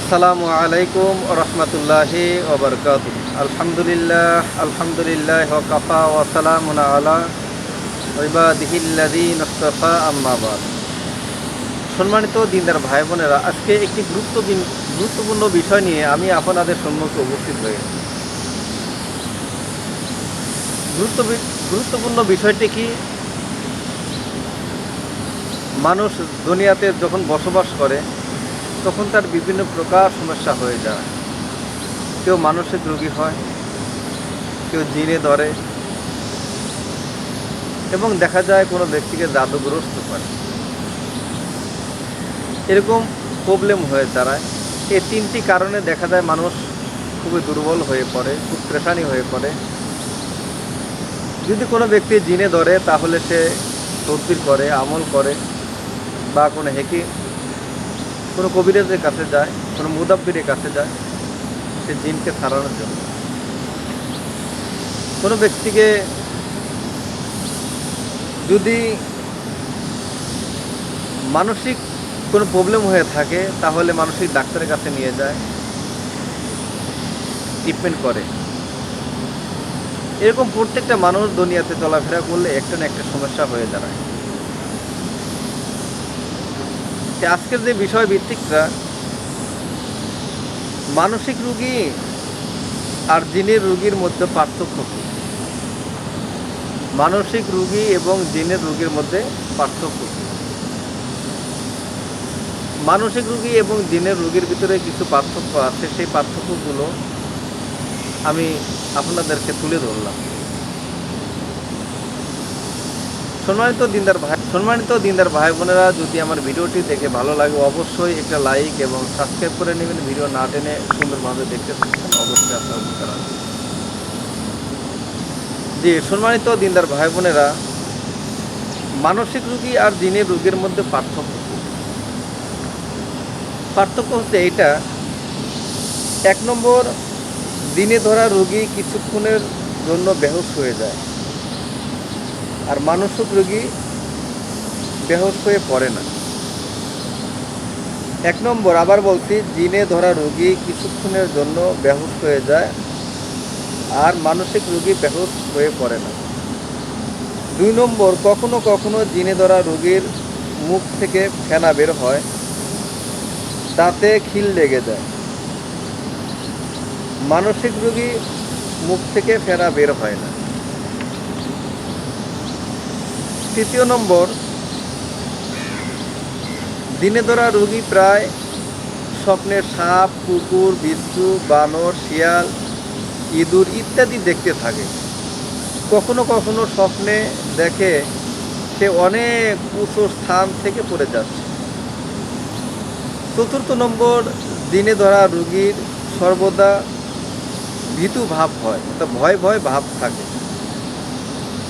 আসসালামু আলাইকুম রহমতুল্লাহি ওবরকাত আলহামদুলিল্লাহ আলহামদুলিল্লাহ কাফা ওয়াসালামুন আলা সম্মানিত দিনদার ভাই বোনেরা, আজকে একটি গুরুত্বপূর্ণ গুরুত্বপূর্ণ বিষয় নিয়ে আমি আপনাদের সম্মুখে উপস্থিত হয়েছি গুরুত্ব গুরুত্বপূর্ণ বিষয়টি কি? মানুষ দুনিয়াতে যখন বসবাস করে তখন তার বিভিন্ন প্রকার সমস্যা হয়ে যায়। কেউ মানসিক রোগী হয়, কেউ জিনে ধরে এবং দেখা যায় কোনো ব্যক্তিকে জাদুগ্রস্ত করে। এরকম প্রবলেম হয়ে দাঁড়ায়। এই তিনটি কারণে দেখা যায় মানুষ খুবই দুর্বল হয়ে পড়ে, খুব প্রেশানি হয়ে পড়ে। যদি কোনো ব্যক্তি জিনে ধরে, তাহলে সে তদবির করে, আমল করে বা কোনো হেকি কোনো কবিরাজের কাছে যায়, কোনো মুদাব্বিরের কাছে যায়, সে জিনকে সারানোর জন্য। কোনো ব্যক্তিকে যদি মানসিক কোনো প্রবলেম হয়ে থাকে, তাহলে মানসিক ডাক্তারের কাছে নিয়ে যায় ট্রিটমেন্ট করে। এরকম প্রত্যেকটা মানুষ দুনিয়াতে চলাফেরা করলে একটা না একটা সমস্যা হয়ে দাঁড়ায়। তো আজকের যে বিষয় ভিত্তিকটা মানসিক রুগী আর জিনের রুগীর মধ্যে পার্থক্য কী? মানসিক রুগী এবং জিনের রুগীর মধ্যে পার্থক্য কী? মানসিক রুগী এবং জিনের রুগীর ভিতরে কিছু পার্থক্য আছে, সেই পার্থক্যগুলো আমি আপনাদেরকে তুলে ধরলাম। সম্মানিত দিনদার ভাই সম্মানিত দিনদার ভাই বোনেরা, যদি আমার ভিডিওটি দেখে ভালো লাগে, অবশ্যই একটা লাইক এবং সাবস্ক্রাইব করে নেবেন। ভিডিও না টেনে সুন্দরভাবে দেখতে থাকবেন অবশ্যই আপনার উপকার আছে জি, সম্মানিত দিনদার ভাই বোনেরা, মানসিক রুগী আর জিনের রোগীর মধ্যে পার্থক্য পার্থক্য হচ্ছে এটা এক নম্বর, দিনে ধরা রোগী কিছুক্ষণের জন্য বেহুশ হয়ে যায়। আর মানসিক রোগী বেহুশ হয়ে পড়ে না। এক নম্বর, আবার বলছি, জিনে ধরা রোগী কিছুক্ষণের জন্য বেহুশ হয়ে যায় আর মানসিক রোগী বেহুশ হয়ে পড়ে না। দুই নম্বর, কখনো কখনো জিনে ধরা রোগীর মুখ থেকে ফেনা বের হয়, তাতে খিল লেগে যায়। মানসিক রোগী মুখ থেকে ফেনা বের হয় না। তৃতীয় নম্বর, দিনে ধরা রোগী প্রায় স্বপ্নে সাপ, কুকুর, বিচ্ছু, বানর, শিয়াল, ইঁদুর ইত্যাদি দেখতে থাকে। কখনো কখনো স্বপ্নে দেখে সে অনেক উঁচু স্থান থেকে পড়ে যাচ্ছে। চতুর্থ নম্বর, দিনে ধরা রোগীর সর্বদা ভীতু ভাব হয় তা ভয় ভয় ভাব থাকে।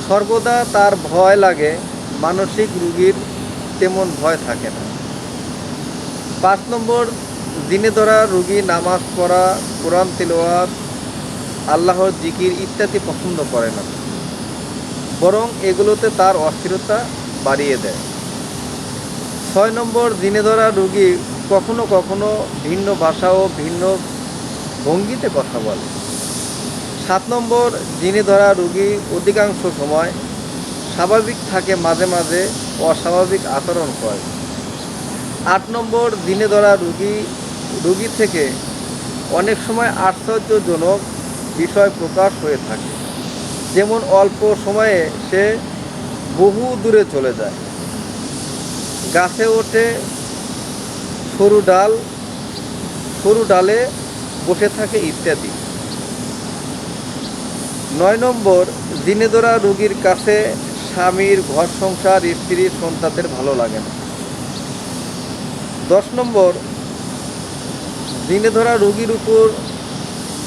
সর্বদা তার ভয় লাগে, মানসিক রুগীর তেমন ভয় থাকে না। পাঁচ নম্বর, দিনে ধরা রুগী নামাজ পড়া, কোরআন তেলোয়াত আল্লাহর জিকির ইত্যাদি পছন্দ করে না। বরং এগুলোতে তার অস্থিরতা বাড়িয়ে দেয়। ছয় নম্বর, দিনে ধরা রুগী কখনো কখনো ভিন্ন ভাষা ও ভিন্ন ভঙ্গিতে কথা বলে। সাত নম্বর দিনে ধরা রোগী অধিকাংশ সময় স্বাভাবিক থাকে মাঝে মাঝে অস্বাভাবিক আচরণ করে আট নম্বর দিনে ধরা রুগী রুগী থেকে অনেক সময় আশ্চর্যজনক বিষয় প্রকাশ হয়ে থাকে। যেমন অল্প সময়ে সে বহু দূরে চলে যায়। গাছে ওঠে সরু ডাল, সরু ডালে বসে থাকে ইত্যাদি। নয় নম্বর দিনে ধরা রুগীর কাছে স্বামীর ঘর সংসার, স্ত্রী, সন্তানদের ভালো লাগে না। দশ নম্বর দিনে ধরা রুগীর উপর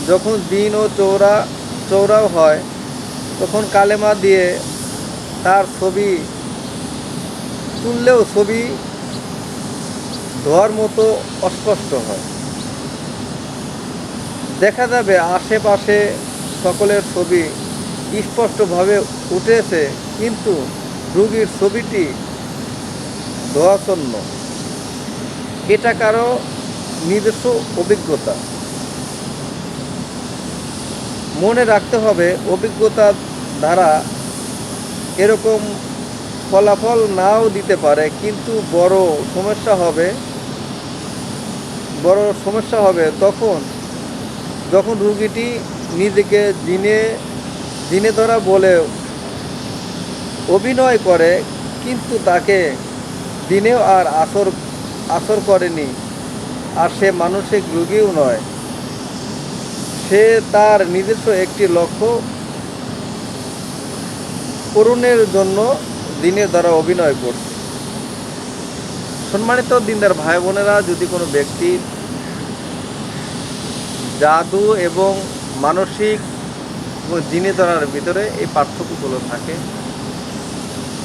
যখন দিন ও চৌরা চৌরাও হয়, তখন কালেমা দিয়ে তার ছবি তুললেও ছবি ধোয়ার মতো অস্পষ্ট হয়। দেখা যাবে আশেপাশে সকলের ছবি স্পষ্টভাবে উঠেছে, কিন্তু রুগীর ছবিটি ধোয়াচ্ছন্ন এটা কারও নিজস্ব অভিজ্ঞতা। মনে রাখতে হবে, অভিজ্ঞতা দ্বারা এরকম ফলাফল নাও দিতে পারে, কিন্তু বড় সমস্যা হবে, বড় সমস্যা হবে তখন, যখন রুগীটি নিজেকে দিনে দিনে ধরা বলে অভিনয় করে, কিন্তু তাকে দিনেও আর আসর আসর করেনি। আর সে মানসিক রুগীও নয়। সে তার নিজস্ব একটি লক্ষ্য পূরণের জন্য দিনে দ্বারা অভিনয় করছে। সম্মানিত দিনদার ভাই বোনেরা যদি কোনো ব্যক্তি জাদু এবং মানসিক জিনে ধরার ভিতরে এই পার্থক্যগুলো থাকে।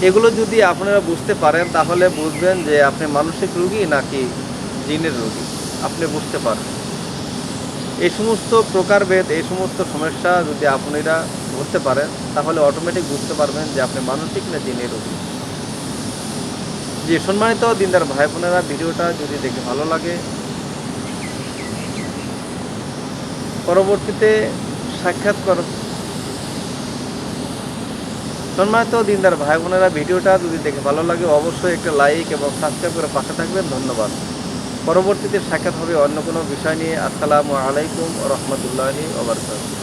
এগুলো যদি আপনারা বুঝতে পারেন, তাহলে বুঝবেন যে আপনি মানসিক রোগী নাকি জিনের রোগী। আপনি বুঝতে পারবেন। এই সমস্ত প্রকারভেদ, এই সমস্ত সমস্যা যদি আপনারা বুঝতে পারেন, তাহলে অটোমেটিক বুঝতে পারবেন যে আপনি মানসিক না জিনের রোগী। যে সম্মানিত দিনদার ভাই বোনেরা ভিডিওটা যদি দেখে ভালো লাগে পরবর্তীতে সাক্ষাৎ কর। সম্মানিত দিনদার ভাই বোনেরা, ভিডিওটা যদি দেখে ভালো লাগে, অবশ্যই একটা লাইক এবং সাবস্ক্রাইব করে পাশে থাকবেন। ধন্যবাদ। পরবর্তীতে সাক্ষাৎ হবে অন্য কোনো বিষয় নিয়ে। আসসালামু আলাইকুম রহমতুল্লাহ ওবরকাত